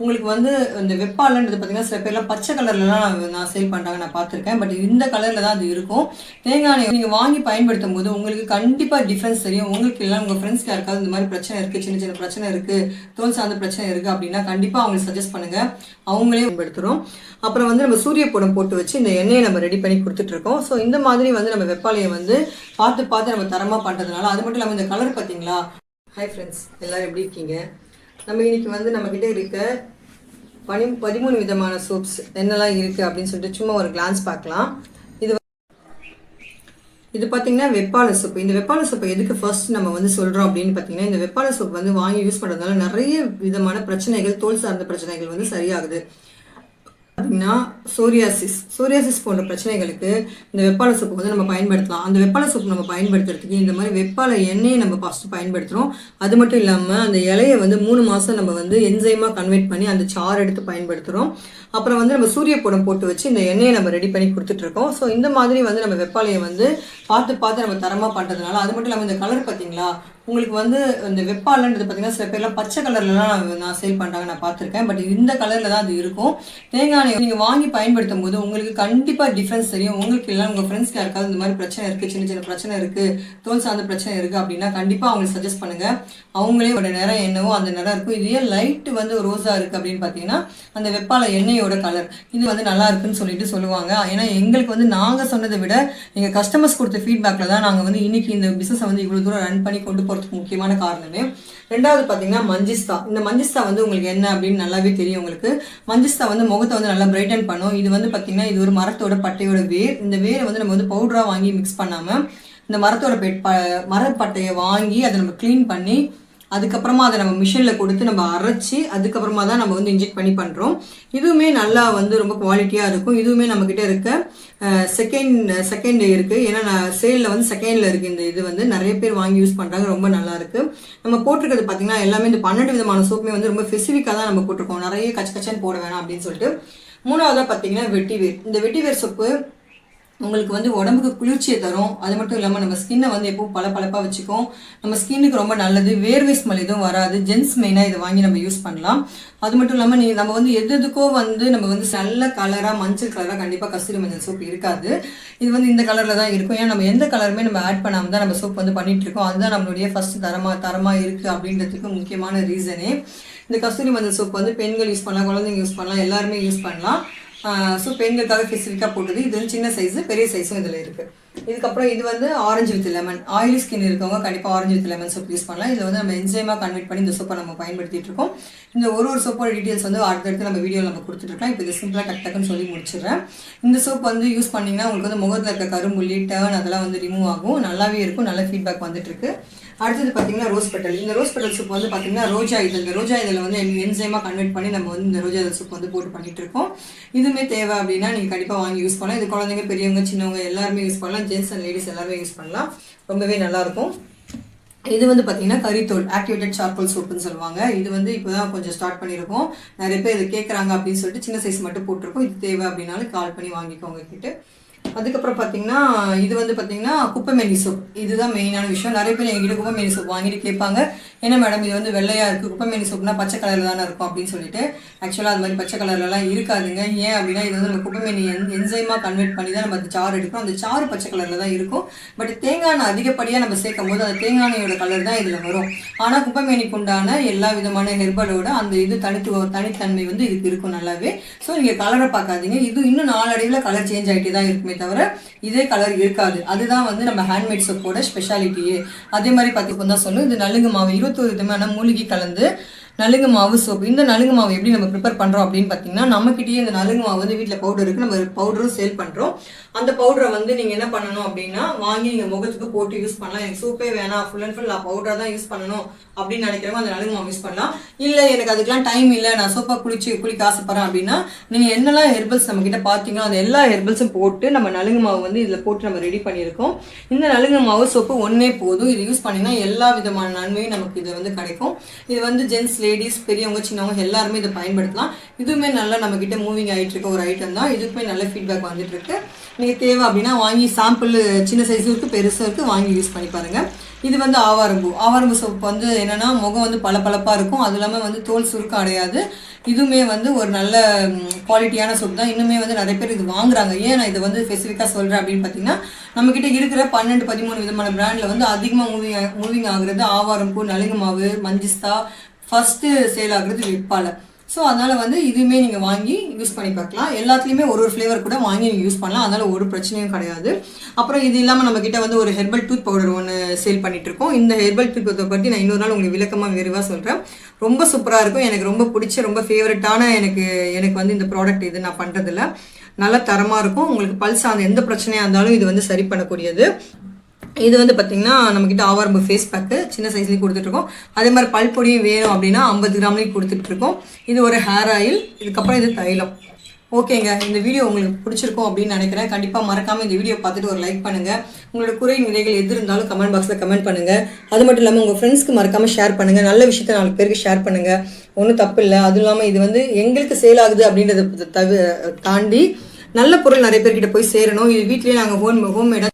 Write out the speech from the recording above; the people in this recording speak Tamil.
உங்களுக்கு வந்து இந்த வெப்பாலன்றது பார்த்தீங்கன்னா சில பேர்லாம் பச்சை கலர்லலாம் நான் நான் சேல் பண்ணுறாங்க நான் பார்த்துருக்கேன். பட் இந்த கலரில் தான் அது இருக்கும். தேங்காய் எண்ணெய் நீங்கள் வாங்கி பயன்படுத்தும் போது உங்களுக்கு கண்டிப்பாக டிஃப்ரென்ஸ் தெரியும். உங்களுக்கு இல்லை உங்கள் ஃப்ரெண்ட்ஸ் யாருக்காவது இந்த மாதிரி பிரச்சனை இருக்குது சின்ன சின்ன பிரச்சனை இருக்குது தோல் சார்ந்த பிரச்சனை இருக்குது அப்படின்னா கண்டிப்பாக அவங்களுக்கு சஜஸ்ட் பண்ணுங்கள் அவங்களே பயன்படுத்துகிறோம் அப்புறம் வந்து நம்ம சூரிய படம் போட்டு வச்சு இந்த எண்ணெயை நம்ம ரெடி பண்ணி கொடுத்துட்ருக்கோம். ஸோ இந்த மாதிரி வந்து நம்ம வெப்பாலையை வந்து பார்த்து பார்த்து நம்ம தரமாக பண்ணுறதுனால அது மட்டும் இல்லாமல் இந்த கலர் பார்த்தீங்களா ஹாய் ஃப்ரெண்ட்ஸ் எல்லோரும் எப்படி இருக்கீங்க? நம்ம இன்னைக்கு வந்து நம்மக்கிட்ட இருக்க பனி பதிமூணு விதமான சோப்ஸ் என்னெல்லாம் இருக்குது அப்படின்னு சொல்லிட்டு சும்மா ஒரு கிளான்ஸ் பார்க்கலாம். இது இது பார்த்தீங்கன்னா வெப்பால சோப்பு இந்த வெப்பால சோப்பை எதுக்கு ஃபர்ஸ்ட் நம்ம வந்து சொல்கிறோம் அப்படின்னு பார்த்தீங்கன்னா இந்த வெப்பால சோப் வந்து வாங்கி யூஸ் பண்ணுறதுனால நிறைய விதமான பிரச்சனைகள் தோல் சார்ந்த பிரச்சனைகள் வந்து சரியாகுது. பார்த்தீங்கன்னா சோரியாசிஸ் சோரியாசிஸ் போன்ற பிரச்சனைகளுக்கு இந்த வெப்பால சோப்பு வந்து நம்ம பயன்படுத்தலாம். அந்த வெப்பால சோப்பு நம்ம பயன்படுத்துறதுக்கு இந்த மாதிரி வெப்பால எண்ணெயை நம்ம ஃபஸ்ட்டு பயன்படுத்துகிறோம் அது மட்டும் இல்லாமல் அந்த இலையை வந்து மூணு மாதம் நம்ம வந்து என்சைமாக கன்வெர்ட் பண்ணி அந்த சாறு எடுத்து பயன்படுத்துகிறோம் அப்புறம் வந்து நம்ம சூரிய படம் போட்டு வச்சு இந்த எண்ணெயை நம்ம ரெடி பண்ணி கொடுத்துட்ருக்கோம் ஸோ இந்த மாதிரி வந்து நம்ம வெப்பாலையை வந்து பார்த்து பார்த்து நம்ம தரமாக பண்ணுறதுனால அது மட்டும் இல்லாமல் இந்த கலர் பார்த்தீங்களா? உங்களுக்கு வந்து இந்த வெப்பாலன்றது பார்த்தீங்கன்னா சில பேர்லாம் பச்சை கலர்லலாம் நான் நான் சேல் பண்ணுறாங்க நான் பார்த்துருக்கேன். பட் இந்த கலரில் தான் அது இருக்கும். தேங்காய் எண்ணெய் நீங்கள் வாங்கி பயன்படுத்தும் போது உங்களுக்கு கண்டிப்பாக டிஃப்ரென்ஸ் தெரியும். உங்களுக்கு இல்லை உங்கள் ஃப்ரெண்ட்ஸ்க்கு யாருக்காவது இந்த மாதிரி பிரச்சனை இருக்குது சின்ன சின்ன பிரச்சனை இருக்குது தோல் சார்ந்த பிரச்சனை இருக்குது அப்படின்னா கண்டிப்பாக அவங்களுக்கு சஜஸ்ட் பண்ணுங்கள் அவங்களே ஒரு நிறம் என்னவோ அந்த நிறம் இருக்கும். இதே லைட்டு வந்து ரோஸாக இருக்குது அப்படின்னு பார்த்தீங்கன்னா அந்த வெப்பால எண்ணெயோட கலர் இது வந்து நல்லா இருக்குன்னு சொல்லிட்டு சொல்லுவாங்க. ஏன்னா எங்களுக்கு வந்து நாங்கள் சொன்னதை விட எங்கள் கஸ்டமர்ஸ் கொடுத்த ஃபீட்பேக்கில் தான் நாங்கள் வந்து இன்னைக்கு இந்த பிஸ்னஸை வந்து இவ்வளோ தூரம் ரன் பண்ணி கொண்டு போகிறதுக்கு முக்கியமான காரணமே. ரெண்டாவது பார்த்தீங்கன்னா மஞ்சிஸ்தா. இந்த மஞ்சிஸ்தா வந்து உங்களுக்கு என்ன அப்படின்னு நல்லாவே தெரியும் உங்களுக்கு. மஞ்சிஸ்தா வந்து முகத்தை வந்து நல்லா பிரைட்டன் பண்ணும். இது வந்து பார்த்தீங்கன்னா இது ஒரு மரத்தோட பட்டையோட வேர். இந்த வேரை வந்து நம்ம வந்து பவுடராக வாங்கி மிக்ஸ் பண்ணாமல் இந்த மரத்தோட பெட் ப மரப்பட்டையை வாங்கி அதை நம்ம க்ளீன் பண்ணி அதுக்கப்புறமா அதை நம்ம மிஷினில் கொடுத்து நம்ம அரைச்சி அதுக்கப்புறமா தான் நம்ம வந்து இன்ஜெக்ட் பண்ணி பண்ணுறோம் இதுவுமே நல்லா வந்து ரொம்ப குவாலிட்டியாக இருக்கும். இதுவுமே நம்மக்கிட்ட இருக்க செகண்ட் செகண்ட் இருக்குது ஏன்னா நான் சேலில் வந்து செகண்டில் இருக்குது இந்த இது வந்து. நிறைய பேர் வாங்கி யூஸ் பண்ணுறாங்க ரொம்ப நல்லா இருக்குது நம்ம போட்டிருக்கிறது பார்த்தீங்கன்னா எல்லாமே இந்த பன்னெண்டு விதமான சோப்புமே வந்து ரொம்ப ஸ்பெசிஃபிக்காக தான் நம்ம போட்டிருக்கோம். நிறைய கச்ச கச்சன்னு போட வேணாம் அப்படின்னு சொல்லிட்டு. மூணாவதாக பார்த்தீங்கன்னா வெட்டிவேர். இந்த வெட்டிவேர் சோப்பு உங்களுக்கு வந்து உடம்புக்கு குளிர்ச்சியை தரும். அது மட்டும் இல்லாமல் நம்ம ஸ்கின்னை வந்து எப்பவும் பல பழப்பாக வச்சுக்கும். நம்ம ஸ்கின்னுக்கு ரொம்ப நல்லது. வேர்வை ஸ்மெல் எதுவும் வராது. ஜென்ஸ் மெயினாக இதை வாங்கி நம்ம யூஸ் பண்ணலாம். அது மட்டும் இல்லாமல் நீ நம்ம வந்து எது எதுக்கோ வந்து நம்ம வந்து நல்ல கலராக மஞ்சள் கலராக கண்டிப்பாக கஸ்தூரி மஞ்சள் சோப் இருக்காது. இது வந்து இந்த கலரில் தான் இருக்கும். ஏன்னா நம்ம எந்த கலருமே நம்ம ஆட் பண்ணாமல் தான் நம்ம சோப் வந்து பண்ணிட்டு இருக்கோம். அதுதான் நம்மளுடைய ஃபஸ்ட்டு தரமாக தரமாக இருக்குது அப்படின்றதுக்கு முக்கியமான ரீசனே இந்த கஸ்தூரி மஞ்சள் சோப் வந்து பெண்கள் யூஸ் பண்ணலாம் குழந்தைங்க யூஸ் பண்ணலாம் எல்லாருமே யூஸ் பண்ணலாம். ஸோ பெண்களுக்காக ஸ்பெசிஃபிக்காக போட்டது இது வந்து சின்ன சைஸு பெரிய சைஸும் இதில் இருக்குது இதுக்கப்புறம் இது வந்து orange with lemon oily skin இருக்கவங்க கண்டிப்பாக orange with lemon soap use பண்ணலாம். இதில் வந்து நம்ம என்ஜைமாக கன்வெர்ட் பண்ணி இந்த சோப்பை நம்ம பயன்படுத்திட்டு இருக்கோம். இந்த ஒரு ஒரு சோப்போட டீட்டெயில்ஸ் வந்து அடுத்தடுத்து நம்ம வீடியோவில் நம்ம கொடுத்துட்ருக்கோம் இப்போ இது சிம்பிளாக டக் டக்குன்னு சொல்லி முடிச்சிடுறேன். இந்த சோப் வந்து யூஸ் பண்ணிங்கன்னா உங்களுக்கு வந்து முகத்தில் இருக்க கரும்புள்ளி டேர்ன் அதெல்லாம் வந்து ரிமூவ் ஆகும். நல்லாவே இருக்கும். நல்ல ஃபீட்பேக் வந்துட்டுருக்கு. அடுத்தது பார்த்தீங்கன்னா ரோஸ் பெட்டல் இந்த ரோஸ் பெட்டல் சூப் வந்து பார்த்தீங்கன்னா ரோஜா இதழ். இந்த ரோஜா இதில் வந்து என்ஜைமாக கன்வெர்ட் பண்ணி நம்ம வந்து இந்த ரோஜா இதழ் சூப் வந்து போட்டு பண்ணிட்டு இருக்கோம். இதுவுமே தேவை அப்படின்னா நீங்கள் கண்டிப்பாக வாங்கி யூஸ் பண்ணலாம். இது குழந்தைங்க பெரியவங்க சின்னவங்க எல்லாருமே யூஸ் பண்ணலாம். ஜென்ஸ் அண்ட் லேடிஸ் எல்லாருமே யூஸ் பண்ணலாம். ரொம்பவே நல்லாயிருக்கும். இது வந்து பார்த்தீங்கன்னா கறித்தோல் ஆக்டிவேட்டட் சார்கோல் சோப்புன்னு சொல்லுவாங்க. இது வந்து இப்போ தான் கொஞ்சம் ஸ்டார்ட் பண்ணியிருக்கோம். நிறைய பேர் இது கேட்குறாங்க அப்படின்னு சொல்லிட்டு சின்ன சைஸ் மட்டும் போட்டிருக்கோம். இது தேவை அப்படின்னாலும் கால் பண்ணி வாங்கிக்கோங்க கிட்ட. அதுக்கப்புறம் பார்த்தீங்கன்னா இது வந்து பார்த்தீங்கன்னா குப்பைமேனி சோப். இதுதான் மெயினான விஷயம். நிறைய பேர் எங்கிட்ட குப்பைமேனி சோப் வாங்கிட்டு கேட்பாங்க. என்ன மேடம் இது வந்து வெள்ளையாக இருக்குது குப்பைமேனி சோப்னா பச்சை கலரில் தானே இருக்கும் அப்படின்னு சொல்லிட்டு. ஆக்சுவலாக அது மாதிரி பச்சை கலர்லலாம் இருக்காதுங்க. ஏன் அப்படின்னா இது வந்து நம்ம குப்பைமேனி என் என்சைமாக கன்வெர்ட் பண்ணி தான் நம்ம அந்த சாறு எடுக்கிறோம். அந்த சாறு பச்சை கலரில் தான் இருக்கும். பட் தேங்காய் எண்ணெய் அதிகப்படியாக நம்ம சேர்க்கும் போது அந்த தேங்காய் எண்ணெயோட கலர் தான் இதில் வரும். ஆனால் குப்பைமேனிக்கு உண்டான எல்லா விதமான ஹெர்பலோட அந்த இது தனித்துவ தனித்தன்மை வந்து இதுக்கு இருக்கும் நல்லாவே. ஸோ நீங்கள் கலரை பார்க்காதீங்க. இது இன்னும் நாளடைவில் கலர் சேஞ்ச் ஆகிட்டே தான் இருக்குமே தவிர இதே கலர் இருக்காது. அதுதான் வந்து நம்ம ஹேண்ட்மேட் சோப்போட ஸ்பெஷாலிட்டியே அதே மாதிரி பார்த்துக்கோ தான் சொல்லும் இது நலுங்கு மாவு. இருபத்தொரு விதமான மூலிகை கலந்து நலுங்கு மாவு சோப்பு இந்த நலுங்கு மாவு எப்படி நம்ம ப்ரிப்பேர் பண்ணுறோம் அப்படின்னு பார்த்தீங்கன்னா நம்மக்கிட்டேயே இந்த நலுங்கு மாவு வந்து வீட்டில் பவுடர் இருக்குது நம்ம பவுடரும் சேல் பண்ணுறோம் அந்த பவுடரை வந்து நீங்கள் என்ன பண்ணணும் அப்படின்னா வாங்கி நீங்கள் முகத்துக்கு போட்டு யூஸ் பண்ணலாம். எனக்கு சூப்பே வேணாம். ஃபுல் அண்ட் ஃபுல் நான் பவுடரை தான் யூஸ் பண்ணணும் அப்படின்னு நினைக்கிறவங்க அந்த நலுங்கு மாவு யூஸ் பண்ணலாம். இல்லை எனக்கு அதுக்கெலாம் டைம் இல்லை. நான் சோப்பாக குளிச்சு குளிக்க ஆசைப்பட்றேன் அப்படின்னா நீங்கள் என்னெல்லாம் ஹெர்பல்ஸ் நம்ம கிட்ட பார்த்தீங்களோ அந்த எல்லா ஹெர்பல்ஸும் போட்டு நம்ம நலுங்கு மாவு வந்து இதில் போட்டு நம்ம ரெடி பண்ணியிருக்கோம். இந்த நலுங்கு மாவு சோப்பு ஒன்றே போதும். இது யூஸ் பண்ணிங்கன்னா எல்லா விதமான நன்மையும் நமக்கு இது வந்து கிடைக்கும். இது வந்து ஜென்ஸ் லேடிஸ் பெரியவங்க சின்னவங்க எல்லாருமே இதை பயன்படுத்தலாம். இதுவுமே நல்லா நம்ம கிட்ட மூவிங் ஆகிட்டு இருக்க ஒரு ஐட்டம் தான். இதுக்குமே நல்ல ஃபீட்பேக் வந்துட்டு இருக்கு. நீங்கள் தேவை அப்படின்னா வாங்கி சாம்பிள் சின்ன சைஸும் இருக்குது பெருசும் இருக்குது வாங்கி யூஸ் பண்ணி பாருங்கள் இது வந்து ஆவாரம்பூ. ஆவாரம்பு சோப் வந்து என்னென்னா முகம் வந்து பளபளப்பாக இருக்கும். அது இல்லாமல் வந்து தோல் சுருக்கம் அடையாது. இதுவுமே வந்து ஒரு நல்ல குவாலிட்டியான சோப் தான். இன்னுமே வந்து நிறைய பேர் இது வாங்குறாங்க. ஏன் நான் இதை வந்து ஸ்பெசிஃபிக்காக சொல்கிறேன் அப்படின்னு பார்த்தீங்கன்னா நம்மக்கிட்ட இருக்கிற பன்னெண்டு பதிமூணு விதமான பிராண்டில் வந்து அதிகமாக மூவிங் மூவிங் ஆகுறது ஆவாரம்பூ நலுங்கு மாவு மஞ்சிஸ்தா ஃபஸ்ட்டு சேல் ஆகுறது விற்பால ஸோ அதனால் வந்து இதுவுமே நீங்கள் வாங்கி யூஸ் பண்ணி பார்க்கலாம். எல்லாத்துலேயுமே ஒரு ஒரு ஃப்ளேவர் கூட வாங்கி நீங்கள் யூஸ் பண்ணலாம். அதனால் ஒரு பிரச்சனையும் கிடையாது. அப்புறம் இது இல்லாமல் நம்மக்கிட்ட வந்து ஒரு ஹெர்பல் டூத் பவுடர் ஒன்று சேல் பண்ணிகிட்ருக்கோம் இருக்கோம். இந்த ஹெர்பல் டூத் பவுடர் பற்றி நான் இன்னொரு நாள் உங்களுக்கு விளக்கமாக விரிவாக சொல்கிறேன் ரொம்ப சூப்பராக இருக்கும். எனக்கு ரொம்ப பிடிச்ச ரொம்ப ஃபேவரட்டான எனக்கு எனக்கு வந்து இந்த ப்ராடக்ட் இது நான் பண்ணுறதில்ல நல்ல தரமாக இருக்கும். உங்களுக்கு பல்ஸ் அந்த எந்த பிரச்சனையாக இருந்தாலும் இது வந்து சரி பண்ணக்கூடியது. இது வந்து பார்த்தீங்கன்னா நம்மக்கிட்ட ஆவாரம்பு ஃபேஸ் பேக்கு சின்ன சைஸ்லேயும் கொடுத்துட்ருக்கோம். அதே மாதிரி பல்பொடியும் வேணும் அப்படின்னா ஐம்பது கிராம்லேயும் கொடுத்துட்ருக்கோம். இது ஒரு ஹேர் ஆயில் இதுக்கப்புறம் இது தைலம். ஓகேங்க இந்த வீடியோ உங்களுக்கு பிடிச்சிருக்கும் அப்படின்னு நினைக்கிறேன். கண்டிப்பாக மறக்காமல் இந்த வீடியோ பார்த்துட்டு ஒரு லைக் பண்ணுங்கள் உங்களோட குறை நிறைகள் எது இருந்தாலும் கமெண்ட் பாக்ஸில் கமெண்ட் பண்ணுங்கள் அது மட்டும் இல்லாமல் உங்கள் ஃப்ரெண்ட்ஸ்க்கு மறக்காமல் ஷேர் பண்ணுங்கள் நல்ல விஷயத்த நாலு பேருக்கு ஷேர் பண்ணுங்கள் ஒன்றும் தப்பு இல்லை. அதுவும் இல்லாமல் இது வந்து எங்களுக்கு சேல் ஆகுது அப்படின்றத தவி தாண்டி நல்ல பொருள் நிறைய பேர்கிட்ட போய் சேரணும். இது வீட்லேயே நாங்கள் ஹோம் ஹோம்